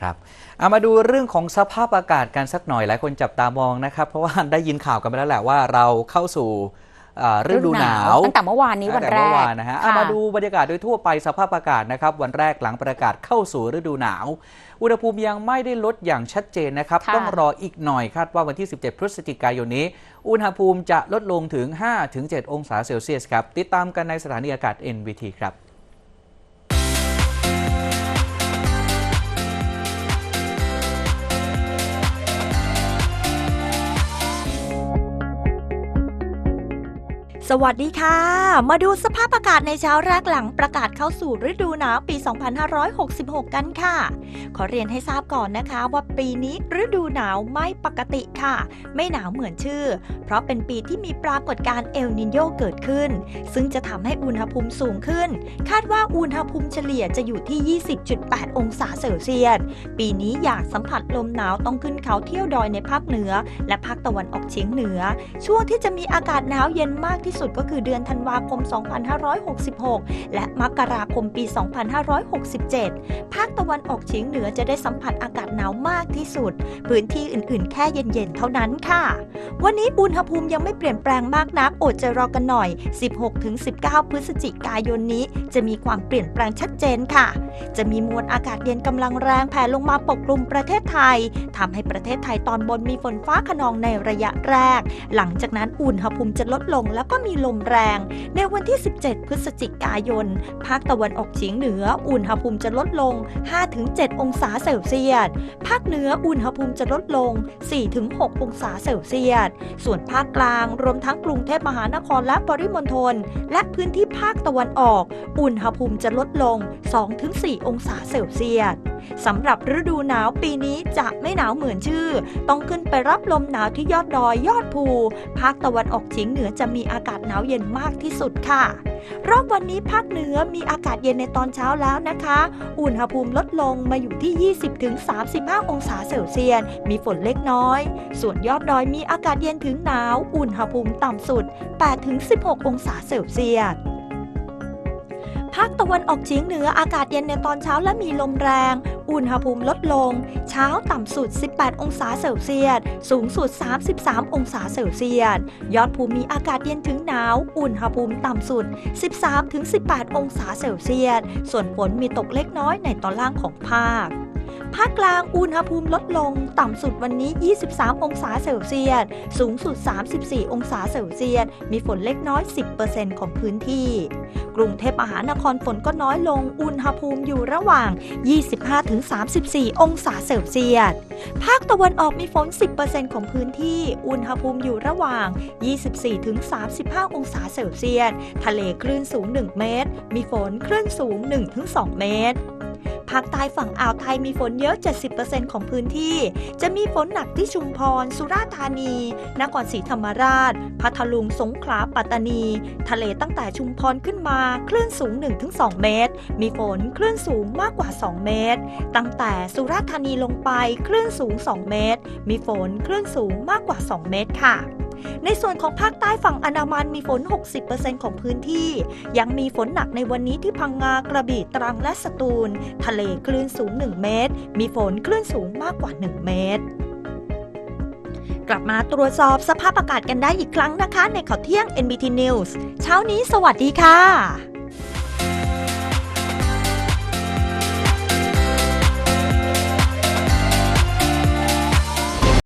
ครับเอามาดูเรื่องของสภาพอากาศกันสักหน่อยหลายคนจับตามองนะครับ เพราะว่าได้ยินข่าวกันไปแล้วแหละว่าเราเข้าสู่อ่าฤดูหนาวตั้งแต่เมื่อวานนี้วันตั้งแรแต่เมื่กอวานนะฮะเอาค่มาดูบรรยากาศโดยทั่วไปสภาพอากาศนะครับวันแรกหลังประกาศเข้าสู่ฤดูหนาว อุณหภูมิยังไม่ได้ลดอย่างชัดเจนนะครับค่ะต้องรออีกหน่อยคาดว่าวันที่ 17 พฤศจิกายนนี้ อุณหภูมิจะลดลงถึง 5-7 องศาเซลเซียสครับติดตามกันในสถานีอากาศ NVT ครับ สวัสดีค่ะ มาดูสภาพอากาศในเช้าแรกหลังประกาศเข้าสู่ฤดูหนาวปี 2566 กันค่ะ ขอเรียนให้ทราบก่อนนะคะว่าปีนี้ฤดูหนาวไม่ปกติค่ะ ไม่หนาวเหมือนชื่อ เพราะเป็นปีที่มีปรากฏการณ์เอลนินโยเกิดขึ้น ซึ่งจะทำให้อุณหภูมิสูงขึ้น คาดว่าอุณหภูมิเฉลี่ยจะอยู่ที่ 20.8 องศาเซลเซียส ปีนี้อยากสัมผัสลมหนาวต้องขึ้นเขาเที่ยวดอยในภาคเหนือ และภาคตะวันออกเฉียงเหนือ ช่วงที่จะมีอากาศหนาวเย็นมากที่สุดก็คือเดือนธันวาคม 2566 และมกราคมปี 2567 ภาคตะวันออกเฉียงเหนือจะได้สัมผัสอากาศหนาวมากที่สุด พื้นที่อื่นๆ แค่เย็นๆ เท่านั้นค่ะ วันนี้อุณหภูมิยังไม่เปลี่ยนแปลงมากนักอดใจรอกันหน่อย 16-19 พฤศจิกายนนี้ จะมีความเปลี่ยนแปลงชัดเจนค่ะ จะมีมวลอากาศเย็นกำลังแรงแผ่ลงมาปกคลุมประเทศไทยทำให้ประเทศไทยตอนบนมีฝนฟ้าขนองในระยะแรก หลังจากนั้นอุณหภูมิจะลดลงแล้วก็มีลมแรง ในวันที่ 17 พฤศจิกายน ภาคตะวันออกเฉียงเหนือ อุณหภูมิจะลดลง 5-7 องศาเซลเซียส ภาคเหนืออุณหภูมิจะลดลง 4-6 องศาเซลเซียส ส่วนภาคกลางรวมทั้งกรุงเทพมหานครและปริมณฑลและพื้นที่ภาคตะวันออก อุณหภูมิจะลดลง 2-4 องศาเซลเซียสสำหรับฤดูหนาวปีนี้จะไม่หนาวเหมือนชื่อ ต้องขึ้นไปรับลมหนาวที่ยอดดอยยอดภู ภาคตะวันออกเฉียงเหนือจะมีอากาศหนาวเย็นมากที่สุดค่ะ รอบวันนี้ภาคเหนือมีอากาศเย็นในตอนเช้าแล้วนะคะ อุณหภูมิลดลงมาอยู่ที่ 20-35 องศาเซลเซียส มีฝนเล็กน้อย ส่วนยอดดอยมีอากาศเย็นถึงหนาว อุณหภูมิต่ำสุด 8-16 องศาเซลเซียสภาคตะวันออกเฉียงเหนืออากาศเย็นในตอนเช้าและมีลมแรง อุณหภูมิลดลง เช้าต่ำสุด 18 องศาเซลเซียส สูงสุด 33 องศาเซลเซียส ยอดภูมิมีอากาศเย็นถึงหนาว อุณหภูมิต่ำสุด 13-18 องศาเซลเซียส ส่วนฝนมีตกเล็กน้อยในตอนล่างของภาค ภาคกลางอุณหภูมิลดลง ต่ำสุดวันนี้ 23 องศาเซลเซียส สูงสุด 34 องศาเซลเซียส มีฝนเล็กน้อย 10%ของพื้นที่ กรุงเทพมหานครฝนก็น้อยลง อุณหภูมิอยู่ระหว่าง 25-34 องศาเซลเซียส ภาคตะวันออกมีฝน 10%ของพื้นที่ อุณหภูมิอยู่ระหว่าง 24-35 องศาเซลเซียส ทะเลคลื่นสูง 1 เมตร มีฝนคลื่นสูง 1-2 เมตร ภาคใต้ฝั่งอ่าวไทยมีฝนเยอะ 70%ของพื้นที่ จะมีฝนหนักที่ชุมพร สุราษฎร์ธานี นครศรีธรรมราช พัทลุง สงขลา ปัตตานี ทะเลตั้งแต่ชุมพรขึ้นมา คลื่นสูง 1-2 เมตร มีฝนคลื่นสูงมากกว่า 2 เมตร ตั้งแต่สุราษฎร์ธานีลงไป คลื่นสูง 2 เมตร มีฝนคลื่นสูงมากกว่า 2 เมตรค่ะ ในส่วนของภาคใต้ฝั่งอันดามันมีฝน 60%ของพื้นที่ ยังมีฝนหนักในวันนี้ที่พังงากระบี่ตรังและสตูล ทะเลคลื่นสูง 1 เมตร มีฝนคลื่นสูงมากกว่า 1 เมตรกลับมาตรวจสอบสภาพอากาศกันได้อีกครั้งนะคะ ในข่าวเที่ยง NBT News เช้านี้สวัสดีค่ะ